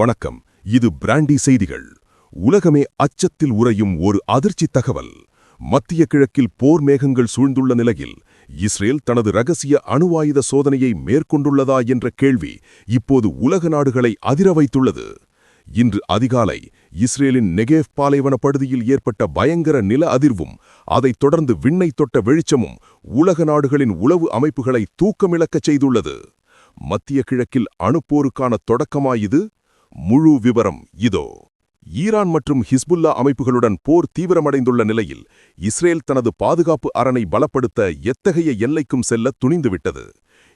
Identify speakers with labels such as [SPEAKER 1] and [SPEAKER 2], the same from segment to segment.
[SPEAKER 1] வணக்கம். இது பிராண்டி செய்திகள். உலகமே அச்சத்தில் உறையும் ஒரு அதிர்ச்சி தகவல். மத்திய கிழக்கில் போர் மேகங்கள் சூழ்ந்துள்ள நிலையில் இஸ்ரேல் தனது ரகசிய அணுவாயுத சோதனையை மேற்கொண்டுள்ளதா என்ற கேள்வி இப்போது உலக நாடுகளை அதிர வைத்துள்ளது. இன்று அதிகாலை இஸ்ரேலின் நெகேவ் பாலைவன படுதியில் ஏற்பட்ட பயங்கர நில அதிர்வும் அதைத் தொடர்ந்து விண்ணை தொட்ட வெளிச்சமும் உலக நாடுகளின் உளவு அமைப்புகளை தூக்கமிழக்கச் செய்துள்ளது. மத்திய கிழக்கில் அணுப்போருக்கான தொடக்கமாயுது முழு விவரம் இதோ. ஈரான் மற்றும் ஹிஸ்புல்லா அமைப்புகளுடன் போர் தீவிரமடைந்துள்ள நிலையில் இஸ்ரேல் தனது பாதுகாப்பு அரணை பலப்படுத்த எத்தகைய எல்லைக்கும் செல்ல துணிந்துவிட்டது.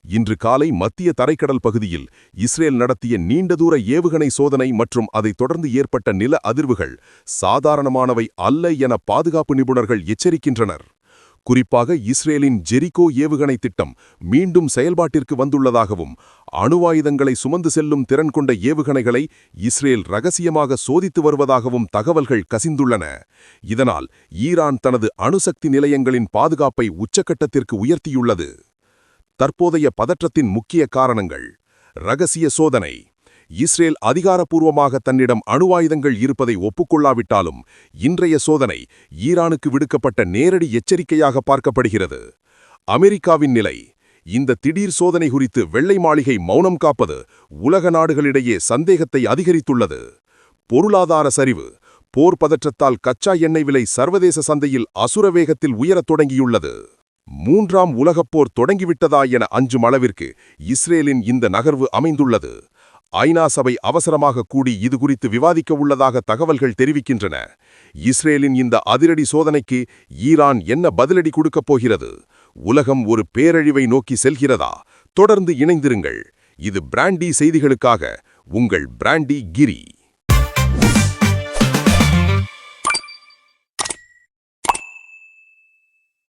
[SPEAKER 1] இன்று காலை மத்திய தரைக்கடல் பகுதியில் இஸ்ரேல் நடத்திய நீண்ட தூர ஏவுகணை சோதனை மற்றும் அதைத் தொடர்ந்து ஏற்பட்ட நில அதிர்வுகள் சாதாரணமானவை அல்ல என பாதுகாப்பு நிபுணர்கள் எச்சரிக்கின்றனர். குறிப்பாக இஸ்ரேலின் ஜெரிகோ ஏவுகணை திட்டம் மீண்டும் செயல்பாட்டிற்கு வந்துள்ளதாகவும் அணுவாயுதங்களை சுமந்து செல்லும் திறன் கொண்ட ஏவுகணைகளை இஸ்ரேல் ரகசியமாக சோதித்து வருவதாகவும் தகவல்கள் கசிந்துள்ளன. இதனால் ஈரான் தனது அணுசக்தி நிலையங்களின் பாதுகாப்பை உச்சக்கட்டத்திற்கு உயர்த்தியுள்ளது. தற்போதைய பதற்றத்தின் முக்கிய காரணங்கள். ரகசிய சோதனை. இஸ்ரேல் அதிகாரப்பூர்வமாக தன்னிடம் அணுவாயுதங்கள் இருப்பதை ஒப்புக்கொள்ளாவிட்டாலும் இன்றைய சோதனை ஈரானுக்கு விடுக்கப்பட்ட நேரடி எச்சரிக்கையாக பார்க்கப்படுகிறது. அமெரிக்காவின் நிலை இந்த திடீர் சோதனை குறித்து வெள்ளை மாளிகை மௌனம் காப்பது உலக நாடுகளிடையே சந்தேகத்தை அதிகரித்துள்ளது. பொருளாதார சரிவு போர் பதற்றத்தால் கச்சா எண்ணெய் விலை சர்வதேச சந்தையில் அசுர வேகத்தில் உயரத் தொடங்கியுள்ளது. மூன்றாம் உலகப்போர் தொடங்கிவிட்டதா என அஞ்சும் அளவிற்கு இஸ்ரேலின் இந்த நகர்வு அமைந்துள்ளது. ஐநா சபை அவசரமாக கூடி இது குறித்து விவாதிக்க உள்ளதாக தகவல்கள் தெரிவிக்கின்றன. இஸ்ரேலின் இந்த அதிரடி சோதனைக்கு ஈரான் என்ன பதிலடி கொடுக்கப் போகிறது? உலகம் ஒரு பேரழிவை நோக்கி செல்கிறதா? தொடர்ந்து இணைந்திருங்கள். இது பிராண்டி செய்திகளுக்காக உங்கள் பிராண்டி கிரி.